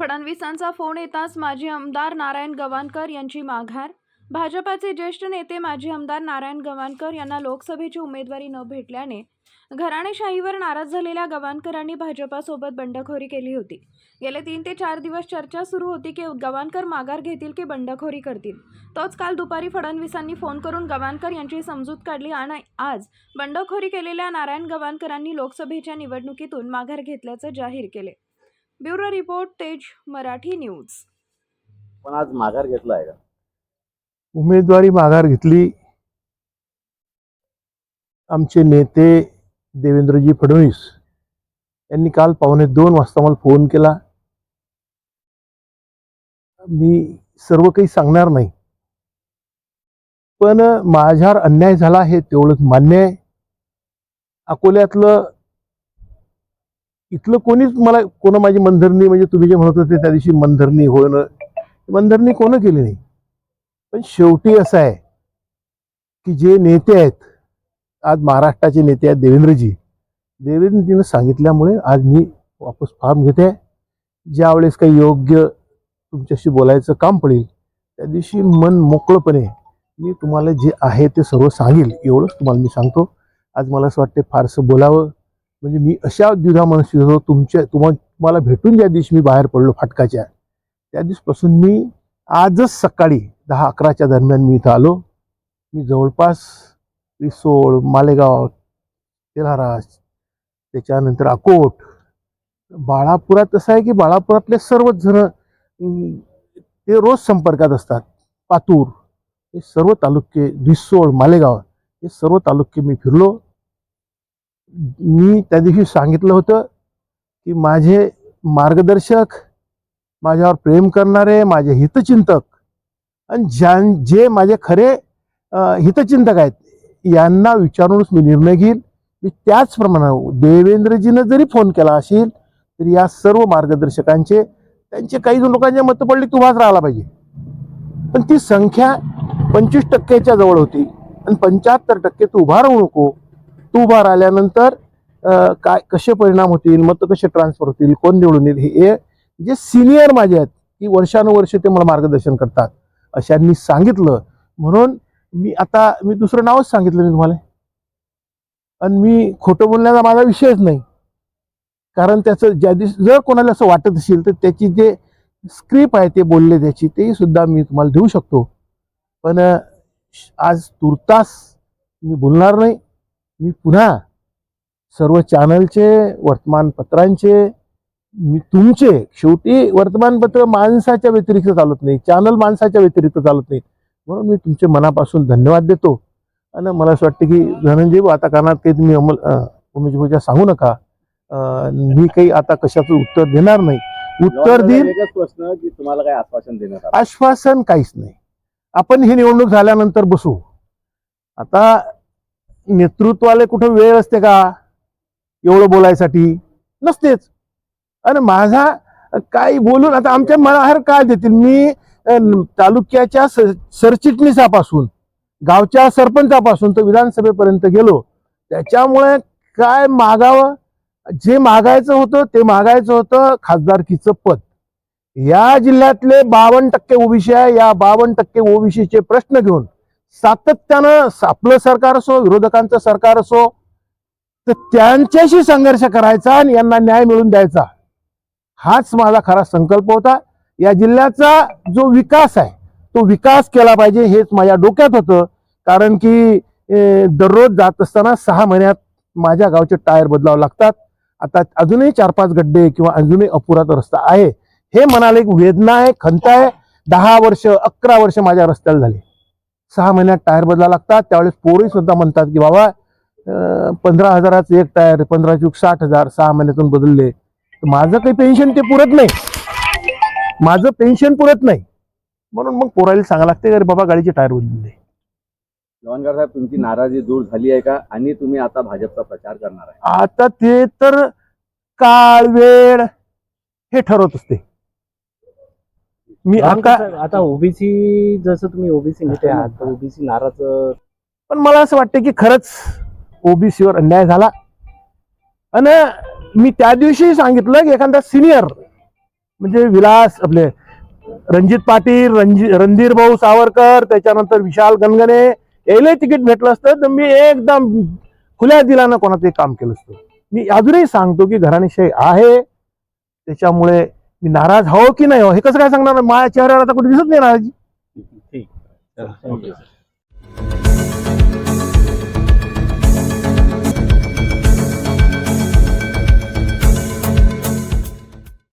फडणवीसांचा phone येताच माजी आमदार नारायण गवाणकर यांची माघार. भाजपाचे ज्येष्ठ नेते माजी आमदार नारायण गवाणकर यांना लोकसभेची उमेदवारी न भेटल्याने घराणेशाहीवर नाराज झालेल्या गवाणकरांनी भाजपासोबत बंडखोरी केली होती. गेले तीन ते चार दिवस चर्चा सुरू होती की गवाणकर माघार घेतील की बंडखोरी करतील. तोच काल दुपारी फडणवीसांनी फोन करून गवाणकर यांची समजूत काढली आणि आज बंडखोरी केलेल्या नारायण गवाणकरांनी लोकसभेच्या निवडणुकीतून माघार घेतल्याचं जाहीर केले. ब्युरो रिपोर्ट तेज मराठी न्यूज. पण आज माघार घेतला आहे का? उमेदवारी माघार घेतली. आमचे नेते देवेंद्रजी फडणवीस यांनी काल पावणे दोन वाजता मला फोन केला. मी सर्व काही सांगणार नाही. पण माझ्यावर अन्याय झाला हे तेवढंच मान्य आहे. अकोल्यातलं इथलं कोणीच मला कोण माझी मनधरणी म्हणजे तुम्ही जे म्हणत होते त्या दिवशी मनधरणी होणं मनधरणी कोणं केली नाही. पण शेवटी असं आहे की जे नेते आहेत आज महाराष्ट्राचे नेते आहेत देवेंद्रजी देवेंद्रजीनं सांगितल्यामुळे आज मी वापस फॉर्म घेते. ज्यावेळेस काही योग्य तुमच्याशी बोलायचं काम पडेल त्या दिवशी मन मोकळंपणे मी तुम्हाला जे आहे ते सर्व सांगेल एवढंच तुम्हाला मी सांगतो. आज मला असं वाटते फारसं बोलावं. म्हणजे मी अशा द्विधा मनस्थित होतो तुमच्या तुम्हा तुम्हाला भेटून ज्या दिवशी मी बाहेर पडलो फाटकाच्या त्या दिवसपासून मी आजच सकाळी दहा अकराच्या दरम्यान मी इथं आलो. मी जवळपास रिसोड मालेगाव तेल्हारा त्याच्यानंतर अकोट बाळापुरात असं आहे की बाळापुरातले सर्वच जण ते रोज संपर्कात असतात. पातूर हे सर्व तालुके रिसोड मालेगाव हे सर्व तालुके मी फिरलो. मी त्या दिवशी सांगितलं होतं की माझे मार्गदर्शक माझ्यावर प्रेम करणारे माझे हितचिंतक आणि ज्यां जे माझे खरे हितचिंतक आहेत यांना विचारूनच मी निर्णय घेईल मी त्याचप्रमाणे देवेंद्रजीनं जरी फोन केला असेल तरी या सर्व मार्गदर्शकांचे त्यांचे काही लोकांचे मतं पडली तू राहिला पाहिजे. पण ती संख्या पंचवीस टक्क्याच्या जवळ होती आणि पंच्याहत्तर टक्के तू उभा राहू नको. तू उभार आल्यानंतर काय कसे परिणाम होतील मतं कसे ट्रान्सफर होतील कोण निवडून येईल हे जे सिनियर माझे आहेत की वर्षानुवर्ष ते मला मार्गदर्शन करतात अशांनी सांगितलं. म्हणून मी आता मी दुसरं नावच सांगितलं मी तुम्हाला. आणि मी खोटं बोलण्याचा माझा विषयच नाही. कारण त्याचं ज्या दिवशी जर कोणाला असं वाटत असेल तर त्याची जे स्क्रिप्ट आहे ते बोलले त्याची तेही सुद्धा मी तुम्हाला देऊ शकतो. पण आज तुर्तास मी बोलणार नाही. मी पुन्हा सर्व चॅनलचे वर्तमानपत्रांचे मी तुमचे शेवटी वर्तमानपत्र माणसाच्या व्यतिरिक्त चालत नाही चॅनल माणसाच्या व्यतिरिक्त चालत नाही. म्हणून मी तुमचे मनापासून धन्यवाद देतो. आणि मला असं वाटतं की धनंजय आता कानात काही तुम्ही अमल उमेश सांगू नका. मी काही आता कशाचं उत्तर देणार नाही. उत्तर एकच प्रश्न की तुम्हाला काय आश्वासन आलं. आश्वासन काहीच नाही. आपण ही निवडणूक झाल्यानंतर बसू. आता नेतृत्वाला कुठं वेळ असते का? एवढं बोलायसाठी? नसतेच. आणि माझा काही बोलून आता आमच्या मनाहर काय देतील? मी तालुक्याच्या सरचिटणीसापासून गावच्या सरपंचापासून तर विधानसभेपर्यंत गेलो. त्याच्यामुळे काय मागावं? जे मागायचं होतं ते मागायचं होतं खासदारकीचं पद. या जिल्ह्यातले बावन्न टक्के ओबीसी आहे. या बावन्न टक्के ओबीसीचे प्रश्न घेऊन सातत्यानं आपलं सरकार असो विरोधकांचं सरकार असो तर त्यांच्याशी संघर्ष करायचा आणि यांना न्याय मिळवून द्यायचा. हाच माझा खरा संकल्प होता. या जिल्ह्याचा जो विकास आहे तो विकास केला पाहिजे हेच माझ्या डोक्यात होतं. कारण की दररोज जात असताना सहा महिन्यात माझ्या गावचे टायर बदलावं लागतात. आता अजूनही चार पाच गड्डे किंवा अजूनही अपुरा तो रस्ता आहे. हे मनाला एक वेदना आहे खंत आहे. दहा वर्ष अकरा वर्ष माझ्या रस्त्याला झाले. सहा महिन्यात टायर बदला लागतात. त्यावेळेस पोरही सुद्धा म्हणतात की बाबा पंधरा हजाराचं एक टायर पंधरा चूक साठ हजार सहा महिन्यातून बदलले. तर माझं काही पेन्शन ते पुरत नाही. माझं पेन्शन पुरत नाही. म्हणून मग पोराला सांगा लागते अरे बाबा गाडीचे टायर बदलले. जवानगार साहेब तुमची नाराजी दूर झाली आहे का? आणि तुम्ही आता भाजपचा प्रचार करणार आहे. आता ते तर काळ वेळ हे ठरवत असते. मी आता आता ओबीसी जसं तुम्ही ओबीसी नेते आहात ओबीसी नाराज पण मला असं वाटतं की खरंच ओबीसीवर अन्याय झाला. आणि मी त्या दिवशी सांगितलं की एखादा सिनियर म्हणजे विलास आपले रणजित पाटील रणजि रणधीर भाऊ सावरकर त्याच्यानंतर विशाल गणगणे यायला तिकीट भेटलं असतं. तर मी एकदम खुल्या दिलानं कोणाचं काम केलं असतं. मी अजूनही सांगतो की घराणेशाही आहे. त्याच्यामुळे मी नाराज हो की नाही हो? हे कसं काय सांगणार? माझ्या चेहऱ्यावर आता कुठे दिसत नाही नाराजी. ठीक.